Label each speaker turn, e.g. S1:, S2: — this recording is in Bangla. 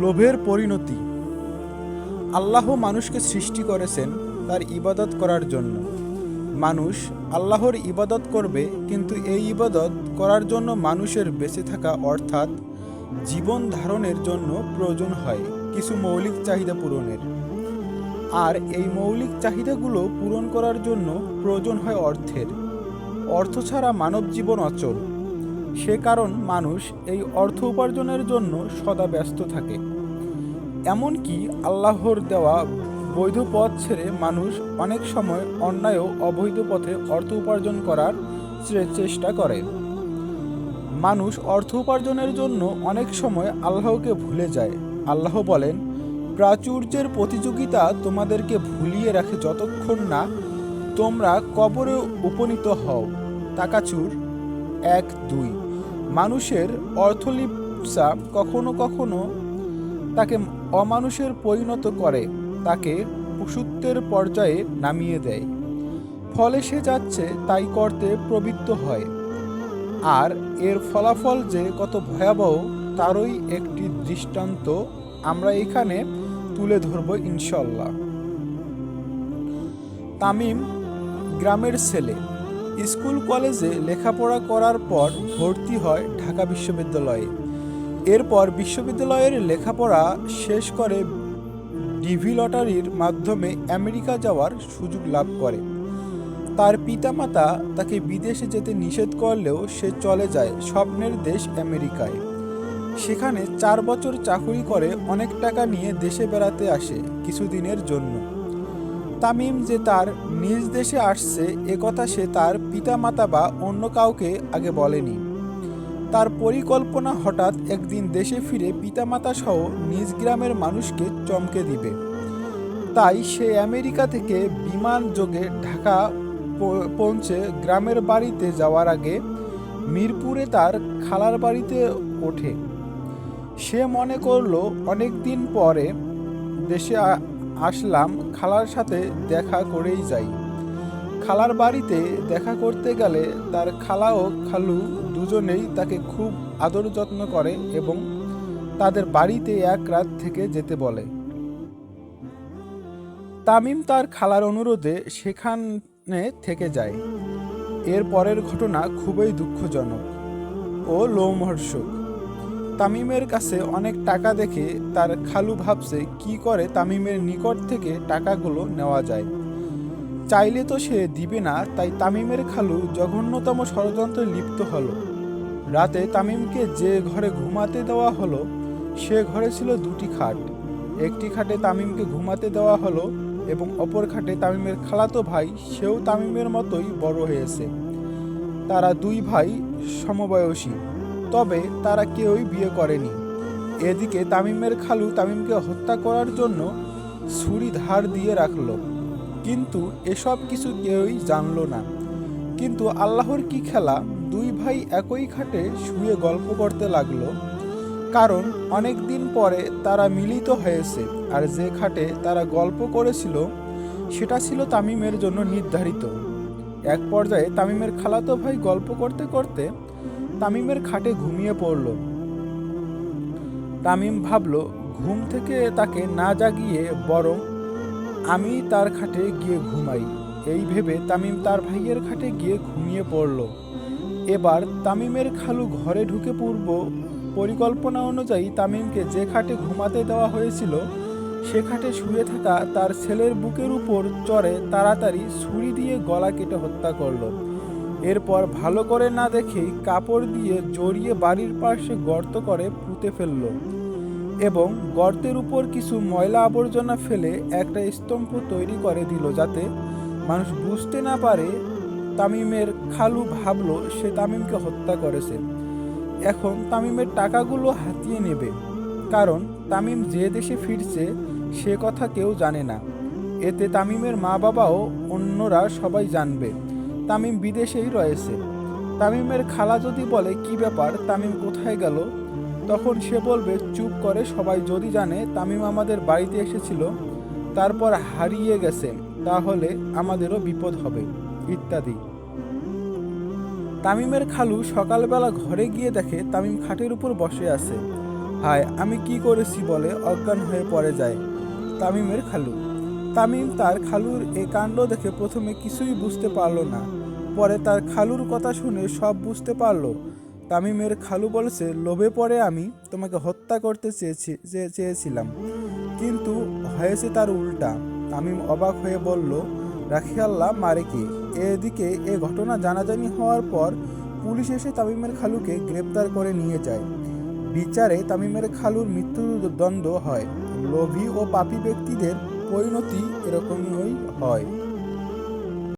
S1: লোভের পরিণতি। আল্লাহ মানুষকে সৃষ্টি করেছেন তার ইবাদত করার জন্য। মানুষ আল্লাহর ইবাদত করবে, কিন্তু এই ইবাদত করার জন্য মানুষের বেঁচে থাকা অর্থাৎ জীবন ধারণের জন্য প্রয়োজন হয় কিছু মৌলিক চাহিদা পূরণের। আর এই মৌলিক চাহিদাগুলো পূরণ করার জন্য প্রয়োজন হয় অর্থের। অর্থ ছাড়া মানব জীবন অচল। সে কারণ মানুষ এই অর্থ উপার্জনের জন্য সদা ব্যস্ত থাকে। এমনকি আল্লাহর দেওয়া বৈধ পথ ছেড়ে মানুষ অনেক সময় অন্যায় অবৈধ পথে অর্থ উপার্জন করার চেষ্টা করে। মানুষ অর্থ উপার্জনের জন্য অনেক সময় আল্লাহকে ভুলে যায়। আল্লাহ বলেন, প্রাচুর্যের প্রতিযোগিতা তোমাদেরকে ভুলিয়ে রাখে যতক্ষণ না তোমরা কবরে উপনীত হও। তাকাচুর এক দুই। মানুষের অর্থলিপ্সা কখনো কখনো তাকে অমানুষের পরিণত করে, তাকে পশুত্বের পর্যায়ে নামিয়ে দেয়। ফলে সে যাচ্ছে তাই করতে প্রবৃত্ত হয়। আর এর ফলাফল যে কত ভয়াবহ, তারই একটি দৃষ্টান্ত আমরা এখানে তুলে ধরব ইনশাল্লাহ তামিম গ্রামের ছেলে। স্কুল কলেজে লেখাপড়া করার পর ভর্তি হয় ঢাকা বিশ্ববিদ্যালয়ে। এরপর বিশ্ববিদ্যালয়ের লেখাপড়া শেষ করে ডিভি লটারির মাধ্যমে আমেরিকা যাওয়ার সুযোগ লাভ করে। তার পিতামাতা তাকে বিদেশে যেতে নিষেধ করলেও সে চলে যায় স্বপ্নের দেশ আমেরিকায়। সেখানে চার বছর চাকুরি করে অনেক টাকা নিয়ে দেশে বেড়াতে আসে কিছুদিনের জন্য। তামিম যে তার নিজ দেশে আসছে একথা সে তার পিতামাতা বা অন্য কাউকে আগে বলেনি। তার পরিকল্পনা হঠাৎ একদিন দেশে ফিরে পিতামাতা সহ নিজ গ্রামের মানুষকে চমকে দিবে। তাই সে আমেরিকা থেকে বিমান যোগে ঢাকা পৌঁছে গ্রামের বাড়িতে যাওয়ার আগে মিরপুরে তার খালার বাড়িতে ওঠে। সে মনে করল অনেক দিন পরে দেশে আসলাম খালার সাথে দেখা করেই যাই। খালার বাড়িতে দেখা করতে গেলে তার খালা ও খালু দুজনেই তাকে খুব আদর যত্ন করে এবং তাদের বাড়িতে এক রাত থেকে যেতে বলে। তামিম তার খালার অনুরোধে সেখানে থেকে যায়। এর পরের ঘটনা খুবই দুঃখজনক ও লোমহর্ষক। তামিমের কাছে অনেক টাকা দেখে তার খালু ভাবছে কি করে তামিমের নিকট থেকে টাকাগুলো নেওয়া যায়। চাইলে তো সে দিবে না, তাই তামিমের খালু জঘন্যতম ষড়যন্ত্রে লিপ্ত হলো। রাতে তামিমকে যে ঘরে ঘুমাতে দেওয়া হলো, সে ঘরে ছিল দুটি খাট। একটি খাটে তামিমকে ঘুমাতে দেওয়া হলো এবং অপর খাটে তামিমের খালাতো ভাই, সেও তামিমের মতোই বড় হয়েছে। তারা দুই ভাই সমবয়সী। তবে তারা কেউই বিয়ে করেনি। এদিকে তামিমের খালু তামিমকে হত্যা করার জন্য ছুরি ধার দিয়ে রাখল। কিন্তু এসব কিছু কেউই জানল না। কিন্তু আল্লাহর কি খেলা, দুই ভাই একই খাটে শুয়ে গল্প করতে লাগল। কারণ অনেক দিন পরে তারা মিলিত হয়েছে, আর যে খাটে তারা গল্প করেছিল, সেটা ছিল তামিমের জন্য নির্ধারিত। এক পর্যায়ে তামিমের খালাতো ভাই গল্প করতে করতে তামিমের খাটে ঘুমিয়ে পড়ল। তামিম ভাবল, ঘুম থেকে তাকে না জাগিয়ে বরং আমি তার খাটে গিয়ে ঘুমাই। এই ভেবে তামিম তার ভাইয়ের খাটে গিয়ে ঘুমিয়ে পড়ল। এবার তামিমের খালু ঘরে ঢুকে পূর্ব পরিকল্পনা অনুযায়ী তামিমকে যে খাটে ঘুমাতে দেওয়া হয়েছিল, সে খাটে শুয়ে থাকা তার ছেলের বুকের উপর চড়ে তাড়াতাড়ি ছুরি দিয়ে গলা কেটে হত্যা করল। এরপর ভালো করে না দেখেই কাপড় দিয়ে জড়িয়ে বাড়ির পাশে গর্ত করে পুঁতে ফেলল এবং গর্তের উপর কিছু ময়লা আবর্জনা ফেলে একটা স্তম্ভ তৈরি করে দিল যাতে মানুষ বুঝতে না পারে তামিমের খালু ভাবলো সে তামিমকে হত্যা করেছে। এখন তামিমের টাকাগুলো হাতিয়ে নেবে। কারণ তামিম যে দেশে ফিরছে, সে কথা কেউ জানে না। এতে তামিমের মা বাবাও অন্যরা সবাই জানবে। তামিম বিদেশেই রয়েছে। তামিমের খালা যদি বলে, কি ব্যাপার, তামিম কোথায় গেল? তখন সে বলবে, চুপ করে, সবাই যদি জানে, তামিম আমাদের বাড়িতে এসেছিল, তারপর হারিয়ে গেছে, তাহলে আমাদেরও বিপদ হবে, ইত্যাদি। তামিমের খালু সকালবেলা ঘরে গিয়ে দেখে তামিম খাটের উপর বসে আছে। হায়, আমি কি করেছি বলে অজ্ঞান হয়ে পড়ে যায়, তামিমের খালু। তামিম তার খালুর এই কাণ্ড দেখে প্রথমে কিছুই বুঝতে পারল না। পরে তার খালুর কথা শুনে সব বুঝতে পারল। তামিমের খালু বলেছে, লোভে পড়ে আমি তোমাকে হত্যা করতে চেয়েছি চেয়েছিলাম। কিন্তু হয়েছে তার উল্টা। তামিম অবাক হয়ে বলল, রাখি আল্লাহ, মারে কে? এদিকে এ ঘটনা জানাজানি হওয়ার পর পুলিশ এসে তামিমের খালুকে গ্রেপ্তার করে নিয়ে যায়। বিচারে তামিমের খালুর মৃত্যুদণ্ড হয়। লোভী ও পাপী ব্যক্তিদের পরিণতি এরকমই হয়।